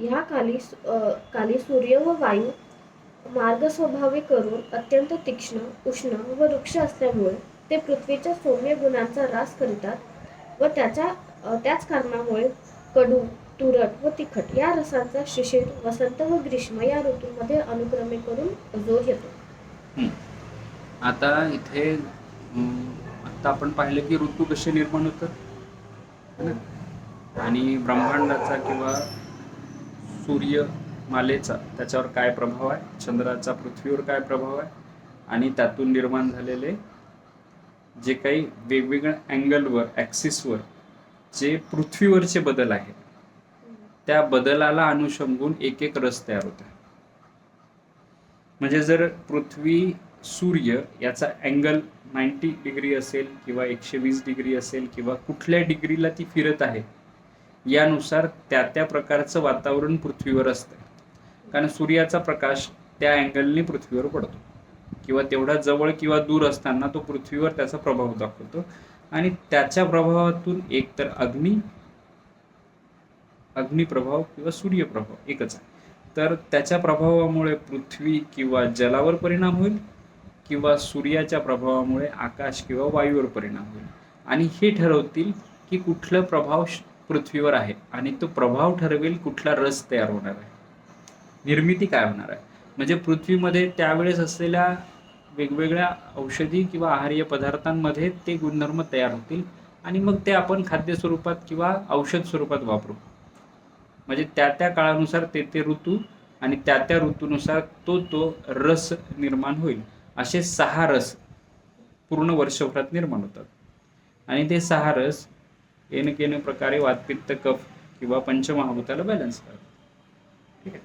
ह्या काली काली सूर्य व वायू मार्ग स्वभावी करून अत्यंत तीक्ष्ण उष्ण व वृक्ष असल्यामुळे ते पृथ्वीच्या सौम्य गुणांचा ऱ्हास करतात व त्याच्या त्याच कारणामुळे कडू तुरट व तिखट या रसांचा शिशिर वसंत व ग्रीष्म या ऋतूमध्ये अनुक्रमे करून जोर येतो. आता इथे आता आपण पाहिलं की ऋतू कसे निर्माण होतात? आणि ब्रह्मांडाचा किंवा सूर्य मालेचा त्याच्यावर काय प्रभाव आहे? चंद्राचा पृथ्वीवर काय प्रभाव आहे? आणि त्यातून निर्माण झालेले जे काही वेगवेगळ्या अँगलवर ॲक्सिसवर जे पृथ्वीवरचे बदल आहेत त्या बदलाला अनुषंगून एक एक रस तयार होतात म्हणजे जर पृथ्वी सूर्य याचा अँगल नाईन्टी डिग्री असेल किंवा एकशे वीस डिग्री असेल किंवा कुठल्या डिग्रीला ती फिरत आहे यानुसार त्या त्या प्रकारचं वातावरण पृथ्वीवर असतं. कारण सूर्याचा प्रकाश त्या अँगलने पृथ्वीवर पडतो. किंवा तेवढा जवळ किंवा दूर असताना तो पृथ्वीवर त्याचा प्रभाव दाखवतो. आणि त्याच्या प्रभावातून एकतर अग्नी अग्निप्रभाव किंवा सूर्यप्रभाव एकच आहे. तर त्याच्या प्रभावामुळे पृथ्वी किंवा जलावर परिणाम होईल किंवा सूर्याच्या प्रभावामुळे आकाश किंवा वायूवर परिणाम होईल. आणि हे ठरवतील की कुठला प्रभाव पृथ्वीवर आहे आणि तो प्रभाव ठरवेल कुठला रस तयार होणार आहे. निर्मिती काय होणार आहे? म्हणजे पृथ्वीमध्ये त्यावेळेस असलेल्या वेगवेगळ्या औषधी किंवा आहार्य पदार्थांमध्ये ते गुणधर्म तयार होतील आणि मग ते आपण खाद्य स्वरूपात किंवा औषध स्वरूपात वापरू. म्हणजे त्या त्या काळानुसार ते ते ऋतू आणि त्या त्या ऋतूनुसार तो तो रस निर्माण होईल. असे सहा रस पूर्ण वर्षभरात निर्माण होतात. आणि ते सहा रस येणं केनं प्रकारे वातपित्त कफ किंवा पंचमहाभूताला बॅलन्स करतात ठीक आहे?